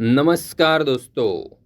નમસ્કાર દોસ્તો.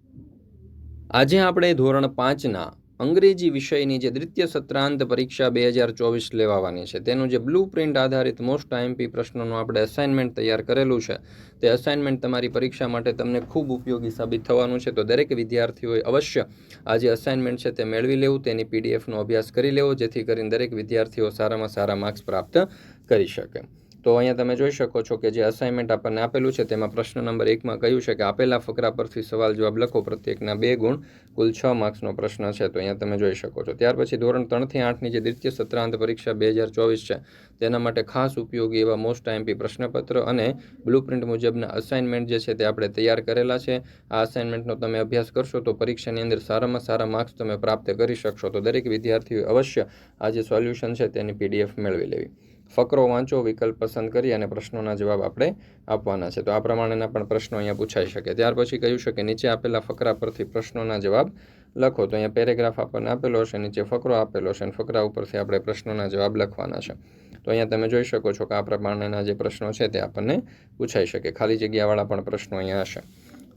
આજે આપણે ધોરણ પાંચના અંગ્રેજી વિષયની જે દ્વિતીય સત્રાંત પરીક્ષા બે હજાર ચોવીસ લેવાવાની છે, તેનું જે બ્લુ પ્રિન્ટ આધારિત મોસ્ટ આઈએમપી પ્રશ્નોનું આપણે અસાઇનમેન્ટ તૈયાર કરેલું છે, તે અસાઇનમેન્ટ તમારી પરીક્ષા માટે તમને ખૂબ ઉપયોગી સાબિત થવાનું છે. તો દરેક વિદ્યાર્થીઓએ અવશ્ય આ જે અસાઇનમેન્ટ છે તે મેળવી લેવું, તેની પીડીએફનો અભ્યાસ કરી લેવો, જેથી કરીને દરેક વિદ્યાર્થીઓ સારામાં સારા માર્ક્સ પ્રાપ્ત કરી શકે. તો અહીંયા તમે જોઈ શકો છો કે જે અસાઇનમેન્ટ આપણને આપેલું છે, તેમાં પ્રશ્ન નંબર એકમાં કહ્યું છે કે આપેલા ફકરા પરથી સવાલ જવાબ લખો. પ્રત્યેકના બે ગુણ કુલ છ માર્ક્સનો પ્રશ્ન છે. તો અહીંયા તમે જોઈ શકો છો. ત્યાર પછી ધોરણ ત્રણથી આઠની જે દ્વિતીય સત્રાંત પરીક્ષા બે હજાર ચોવીસ છે, તેના માટે ખાસ ઉપયોગી એવા મોસ્ટ આઈએમપી પ્રશ્નપત્ર અને બ્લુપ્રિન્ટ મુજબના અસાઇનમેન્ટ જે છે તે આપણે તૈયાર કરેલા છે. આ અસાઇનમેન્ટનો તમે અભ્યાસ કરશો તો પરીક્ષાની અંદર સારામાં સારા માર્ક્સ તમે પ્રાપ્ત કરી શકશો. તો દરેક વિદ્યાર્થીઓ અવશ્ય આ જે સોલ્યુશન છે તેની પીડીએફ મેળવી લેવી. ફકરો વાંચો, વિકલ્પ પસંદ કરી અને પ્રશ્નોના જવાબ આપણે આપવાના છે. તો આ પ્રમાણેના પણ પ્રશ્નો અહીંયા પૂછાઈ શકે. ત્યાર પછી કહ્યું છે કે નીચે આપેલા ફકરા પરથી પ્રશ્નોના જવાબ લખો. તો અહીંયા પેરેગ્રાફ આપણને આપેલો હશે, નીચે ફકરો આપેલો છે અને ફકરા ઉપરથી આપણે પ્રશ્નોના જવાબ લખવાના છે. તો અહીંયા તમે જોઈ શકો છો કે આ પ્રમાણેના જે પ્રશ્નો છે તે આપણને પૂછાઈ શકે. ખાલી જગ્યાવાળા પણ પ્રશ્નો અહીંયા હશે.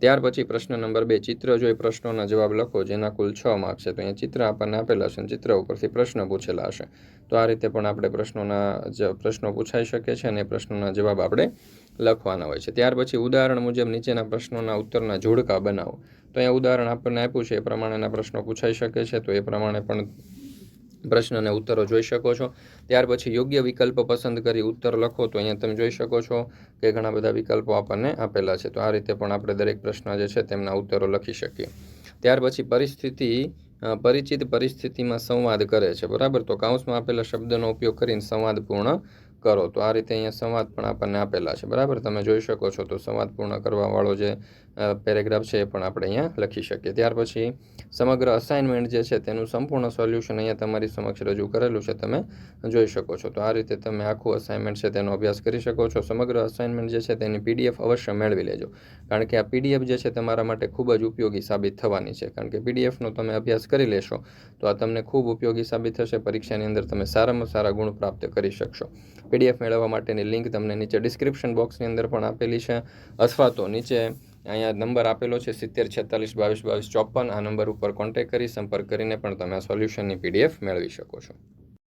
ત્યાર પછી પ્રશ્ન નંબર બે, ચિત્ર જોઈ પ્રશ્નોના જવાબ લખો, જેના કુલ છ માર્ક છે. તો અહીંયા ચિત્ર આપણને આપેલા છે ચિત્ર ઉપરથી પ્રશ્ન પૂછેલા હશે. તો આ રીતે પણ આપણે પ્રશ્નોના પ્રશ્નો પૂછાઈ શકે છે અને પ્રશ્નોના જવાબ આપણે લખવાના હોય છે. ત્યાર પછી ઉદાહરણ મુજબ નીચેના પ્રશ્નોના ઉત્તરના જોડકા બનાવો. તો અહીંયા ઉદાહરણ આપણને આપ્યું છે, એ પ્રમાણેના પ્રશ્નો પૂછાઈ શકે છે, તો એ પ્રમાણે પણ પ્રશ્ન અને ઉત્તરો જોઈ શકો છો. ત્યાર પછી યોગ્ય વિકલ્પ પસંદ કરી ઉત્તર લખો તો અહીંયા તમે જોઈ શકો છો કે ઘણા બધા વિકલ્પો આપણને આપેલા છે. તો આ રીતે પણ આપણે દરેક પ્રશ્ન જે છે તેમના ઉત્તરો લખી શકીએ. ત્યાર પછી પરિસ્થિતિ પરિચિત પરિસ્થિતિમાં સંવાદ કરે છે. બરાબર? તો કાઉન્સમાં આપેલા શબ્દનો ઉપયોગ કરીને સંવાદ પૂર્ણ કરો, તો આ રીતે અહીંયા સંવાદ પણ આપણને આપેલા છે. બરાબર? તમે જોઈ શકો છો, તો સંવાદ પૂર્ણ કરવાવાળો જે પેરેગ્રાફ છે એ પણ આપણે અહીંયા લખી શકીએ. ત્યાર પછી સમગ્ર અસાઇનમેન્ટ જે છે તેનું સંપૂર્ણ સોલ્યુશન અહીંયા તમારી સમક્ષ રજૂ કરેલું છે, તમે જોઈ શકો છો. તો આ રીતે તમે આખું અસાઇનમેન્ટ છે તેનો અભ્યાસ કરી શકો છો. સમગ્ર અસાઇનમેન્ટ જે છે તેની પીડીએફ અવશ્ય મેળવી લેજો. કારણ કે આ પીડીએફ જે છે તમારા માટે ખૂબ જ ઉપયોગી સાબિત થવાની છે. કારણ કે પીડીએફનો તમે અભ્યાસ કરી લેશો, તો આ તમને ખૂબ ઉપયોગી સાબિત થશે. પરીક્ષાની અંદર તમે સારામાં સારા ગુણ પ્રાપ્ત કરી શકશો. પીડીએફ મેળવવા માટેની લિંક તમને નીચે ડિસ્ક્રિપ્શન બોક્સની અંદર પણ આપેલી છે. અથવા તો નીચે અહીંયા નંબર આપેલો છે સિત્તેર, છેતાલીસ, બાવીસ બાવીસ, ચોપન. આ નંબર ઉપર કોન્ટેક્ટ કરી સંપર્ક કરીને પણ તમે આ સોલ્યુશનની પીડીએફ મેળવી શકો છો.